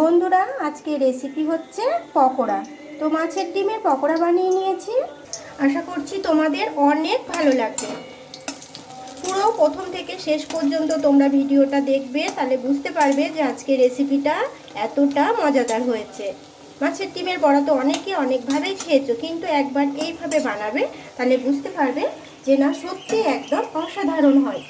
বন্ধুরা, আজকে রেসিপি হচ্ছে পকোড়া। তো মাছের ডিমের পকোড়া বানিয়ে নিয়েছি। আশা করছি তোমাদের অনেক ভালো লাগবে। পুরো প্রথম থেকে শেষ পর্যন্ত তোমরা ভিডিওটা দেখবে, তাহলে বুঝতে পারবে যে আজকে রেসিপিটা এতটা মজাদার হয়েছে। মাছের ডিমের বড়া তো অনেকে অনেকভাবেই খেয়েছো, কিন্তু একবার এইভাবে বানাবে, তাহলে বুঝতে পারবে যে না সত্যি একদম অসাধারণ হয়।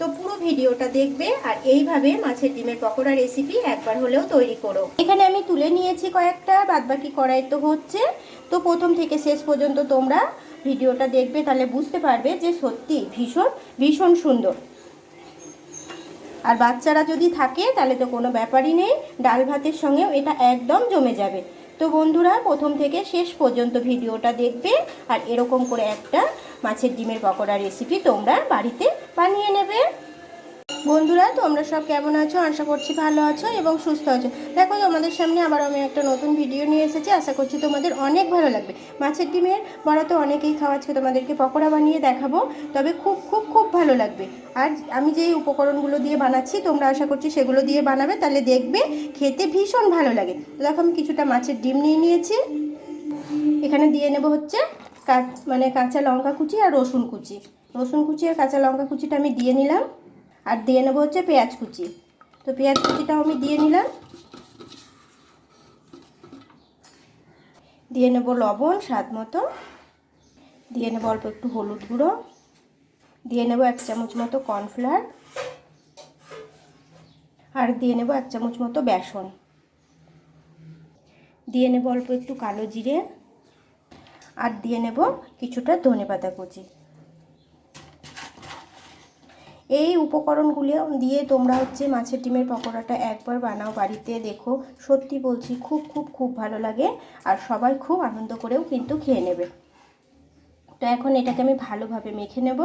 তো পুরো ভিডিওটা দেখবে আর এইভাবে মাছের ডিমের পকোড়া রেসিপি একবার হলেও তৈরি করো। এখানে আমি তুলে নিয়েছি কয়েকটা, বাদবাকি কড়াই তো হচ্ছে। তো প্রথম থেকে শেষ পর্যন্ত তোমরা ভিডিওটা দেখবে, তাহলে বুঝতে পারবে যে সত্যি ভীষণ ভীষণ সুন্দর। আর বাচ্চারা যদি থাকে, তাহলে তো কোনো ব্যাপারই নেই। ডাল ভাতের সঙ্গেও এটা একদম জমে যাবে। তো বন্ধুরা, প্রথম থেকে শেষ পর্যন্ত ভিডিওটা দেখবে আর এরকম করে একটা মাছের ডিমের পকোড়া রেসিপি তোমরা বাড়িতে বানিয়ে নেবে। বন্ধুরা, তোমরা সব কেমন আছো? আশা করছি ভালো আছো এবং সুস্থ আছো। দেখো, তোমাদের সামনে আবার আমি একটা নতুন ভিডিও নিয়ে এসেছি। আশা করছি তোমাদের অনেক ভালো লাগবে। মাছের ডিমের বড়া তো অনেকেই খাওয়াচ্ছে তোমাদেরকে পকোড়া বানিয়ে দেখাবো। তবে খুব খুব খুব ভালো লাগবে। আর আমি যেই উপকরণগুলো দিয়ে বানাচ্ছি, তোমরা আশা করছি সেগুলো দিয়ে বানাবে। তাহলে দেখবে খেতে ভীষণ ভালো লাগে। দেখো, আমি কিছুটা মাছের ডিম নিয়ে নিয়েছি। এখানে দিয়ে নেব হচ্ছে মানে কাঁচা লঙ্কা কুচি আর রসুন কুচি। রসুন কুচি আর কাঁচা লঙ্কা কুচিটা আমি দিয়ে নিলাম। আর দিয়ে নেব হচ্ছে পেঁয়াজ কুচি। তো পেঁয়াজ কুচিটাও আমি দিয়ে নিলাম। দিয়ে নেব লবণ স্বাদ মতো। দিয়ে নেব অল্প একটু হলুদ গুঁড়ো। দিয়ে নেব এক চামচ মতো কর্নফ্লাওয়ার। আর দিয়ে নেব এক চামচ মতো বেসন। দিয়ে নেব অল্প একটু কালো জিরে। আর দিয়ে নেব কিছুটা ধনে পাতা কুচি। এই উপকরণগুলো দিয়ে তোমরা হচ্ছে মাছের ডিমের পকোড়াটা একবার বানাও বাড়িতে, দেখো। সত্যি বলছি, খুব খুব খুব ভালো লাগে আর সবাই খুব আনন্দ করেও কিন্তু খেয়ে নেবে। তো এখন এটাকে আমি ভালোভাবে মেখে নেব।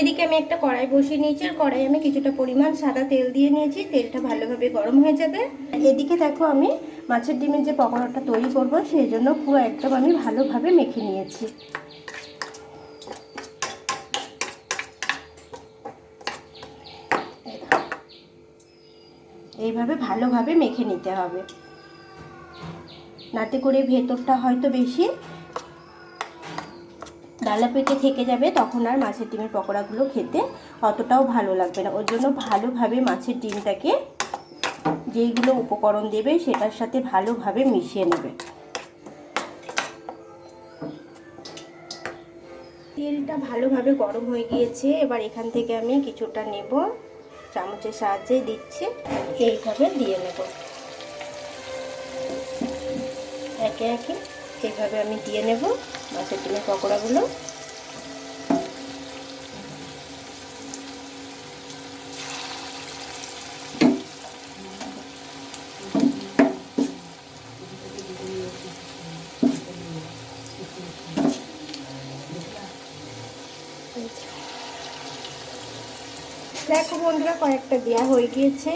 এদিকে আমি একটা কড়াই বসিয়ে নিয়েছি, আর কড়াই আমি কিছুটা পরিমাণ সাদা তেল দিয়ে নিয়েছি, তেলটা ভালোভাবে গরম হয়ে যাবে। এদিকে দেখো আমি মাছের ডিমের যে পকোড়াটা তৈরি করব, সেই জন্য পুরো একদম আমি ভালোভাবে মেখে নিয়েছি। এইভাবে ভালোভাবে মেখে নিতে হবে। নাতে করে ভেতরটা হয়তো বেশি ডালা পেটে থেকে যাবে, তখন আর মাছের ডিমের পকোড়াগুলো খেতে অতটাও ভালো লাগবে না। ওর জন্য ভালোভাবে মাছের ডিমটাকে যেইগুলো উপকরণ দেবে, সেটার সাথে ভালোভাবে মিশিয়ে নেবে। তেলটা ভালোভাবে গরম হয়ে গিয়েছে, এবার এখান থেকে আমি কিছুটা নেব। চামচের সাহায্যে দিচ্ছি। এইভাবে দিয়ে নেব। একে একে এইভাবে আমি দিয়ে নেব মাছের ডিমের পকোড়াগুলো। দেখো বন্ধুরা কয়েকটা দেওয়া হয়ে গিয়েছে।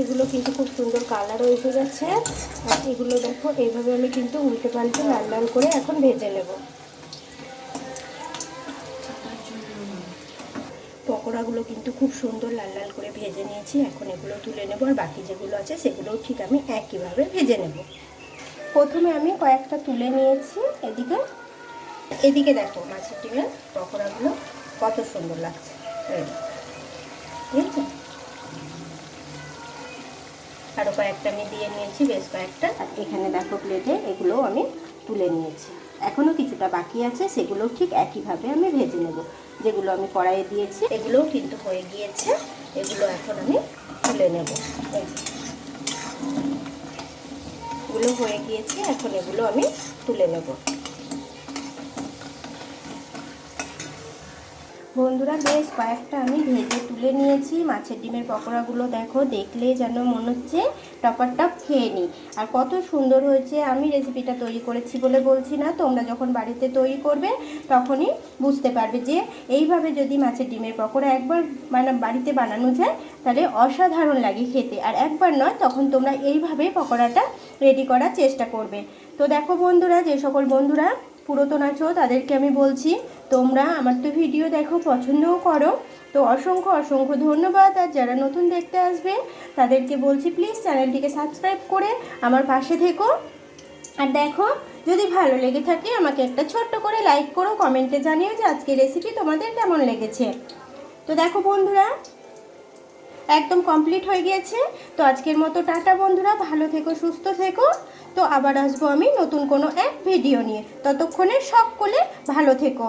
এগুলো কিন্তু খুব সুন্দর কালার এসে গেছে আর এগুলো দেখো এইভাবে আমি কিন্তু উল্টে পাল্টে লাল লাল করে এখন ভেজে নেব। পকোড়াগুলো কিন্তু খুব সুন্দর লাল লাল করে ভেজে নিয়েছি। এখন এগুলো তুলে নেব আর বাকি যেগুলো আছে সেগুলোও ঠিক আমি একইভাবে ভেজে নেব। প্রথমে আমি কয়েকটা তুলে নিয়েছি এদিকে। এদিকে দেখো মাছের ডিমের পকোড়াগুলো কত সুন্দর লাগছে। বুঝেছ আরও কয়েকটা আমি দিয়ে নিয়েছি, বেশ কয়েকটা। আর এখানে দেখো প্লেটে এগুলোও আমি তুলে নিয়েছি। এখনও কিছুটা বাকি আছে, সেগুলো ঠিক একইভাবে আমি ভেজে নেব। যেগুলো আমি কড়াইয়ে দিয়েছি, এগুলোও কিন্তু হয়ে গিয়েছে। এগুলো এখন আমি তুলে নেব। এগুলো হয়ে গিয়েছে, এখন এগুলো আমি তুলে নেব। বন্ধুরা, বেশ কয়েকটা আমি ভেজে তুলে নিয়েছি। মাছের ডিমের পকোড়াগুলো দেখো, দেখলে যেন মনে হচ্ছে টপার টপ খেয়ে নিই আর কত সুন্দর হয়েছে, আমি রেসিপিটা তৈরি করেছি বলে বলছি না। তোমরা যখন বাড়িতে তৈরি করবে, তখনই বুঝতে পারবে যে এইভাবে যদি মাছের ডিমের পকোড়া একবার মানে বাড়িতে বানানো যায়, তাহলে অসাধারণ লাগে খেতে। আর একবার নয়, তখন তোমরা এইভাবে পকোড়াটা রেডি করার চেষ্টা করবে। তো দেখো বন্ধুরা, যে সকল বন্ধুরা পুরাতন আছো, তাদেরকে আমি বলছি, তোমরা আমার তো ভিডিও দেখো, পছন্দও করো। তো অসংখ্য অসংখ্য ধন্যবাদ। আর যারা নতুন দেখতে আসবে, তাদেরকে বলছি প্লিজ চ্যানেলটিকে সাবস্ক্রাইব করে আমার পাশে থেকো। আর দেখো, যদি ভালো লেগে থাকে, আমাকে একটা ছোট্ট করে লাইক করো কমেন্টে জানিও যে আজকের রেসিপি তোমাদের কেমন লেগেছে। তো দেখো বন্ধুরা একদম কমপ্লিট হয়ে গিয়েছে। তো আজকের মতো টাটা বন্ধুরা, ভালো থেকো, সুস্থ থেকো। তো আবার আসব আমি নতুন কোনো এক ভিডিও নিয়ে। ততক্ষণে সকলে ভালো থেকো।